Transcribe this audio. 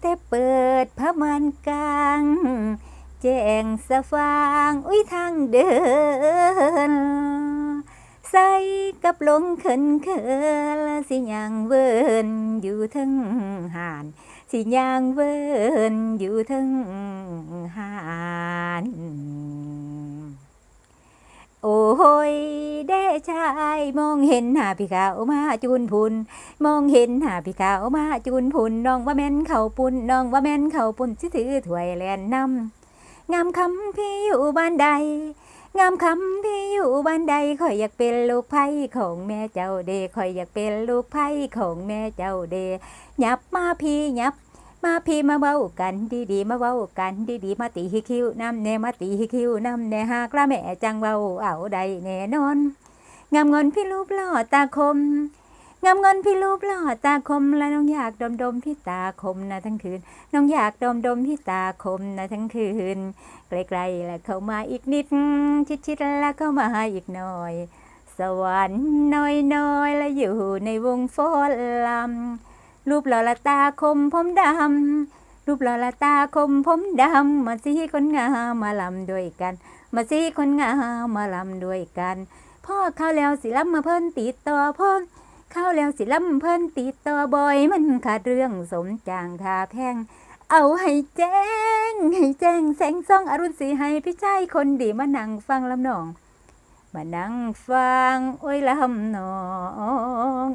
แต่เปิดพระมันกลางแจ้งสะฟางอุ้ยทางเดิน ใส่กับลงเขินเขินสิยางเวินอยู่ทั้งหาน สิยางเวินอยู่ทั้งหาน โอ้ยเด้ชายมองเห็นหน้าพี่ขาวมาจูนพุนมองเห็นหน้าพี่ขาวมาจูนพุนน้องว่าแม่นเข่าปุ่นน้องว่าแม่นเข่าปุ่นสิถือถ้วยแลนนำงามคำพี่อยู่บ้านใดงามคำพี่อยู่บ้านใดข่อยอยากเป็นลูกไผ่ของแม่เจ้าเดข่อยอยากเป็นลูกไผ่ของแม่เจ้าเดหยับมาพี่หยับ มาพี่มาเว้ากันดีๆมาเว้ากันดีๆมาตีฮิคิวน้ำแน่มาตีฮิคิวน้ำแน่หากละแม่จังเว้าเอาใดแน่นอน งามเงินพี่รูปหล่อตาคม งามเงินพี่รูปหล่อตาคมและน้องอยากดมดมที่ตาคมนะทั้งคืน น้องอยากดมดมที่ตาคมนะทั้งคืนไกลๆแล้วเข้ามาอีกนิด ชิดๆแล้วเข้ามาอีกหน่อย สวรรค์น้อยๆและอยู่ในวงโฟลำ รูปหล่อละตาคมผมดำรูปหล่อละตาคมผมดำมาสิคนงามมาลำด้วยกัน มาสิคนงามมาลำด้วยกัน พ่อเข้าแล้วสิลำมาเพิ่นติดต่อพ่อเข้าแล้วสิลำเพิ่นติดต่อบ่อยมันขาดเรื่องสมจางทาแพงเอาให้แจ้ง ให้แจ้งแสงส่องอรุณสีให้พี่ชายคนดีมานั่งฟังลำนอง มานั่งฟัง โอ้ยลำนอง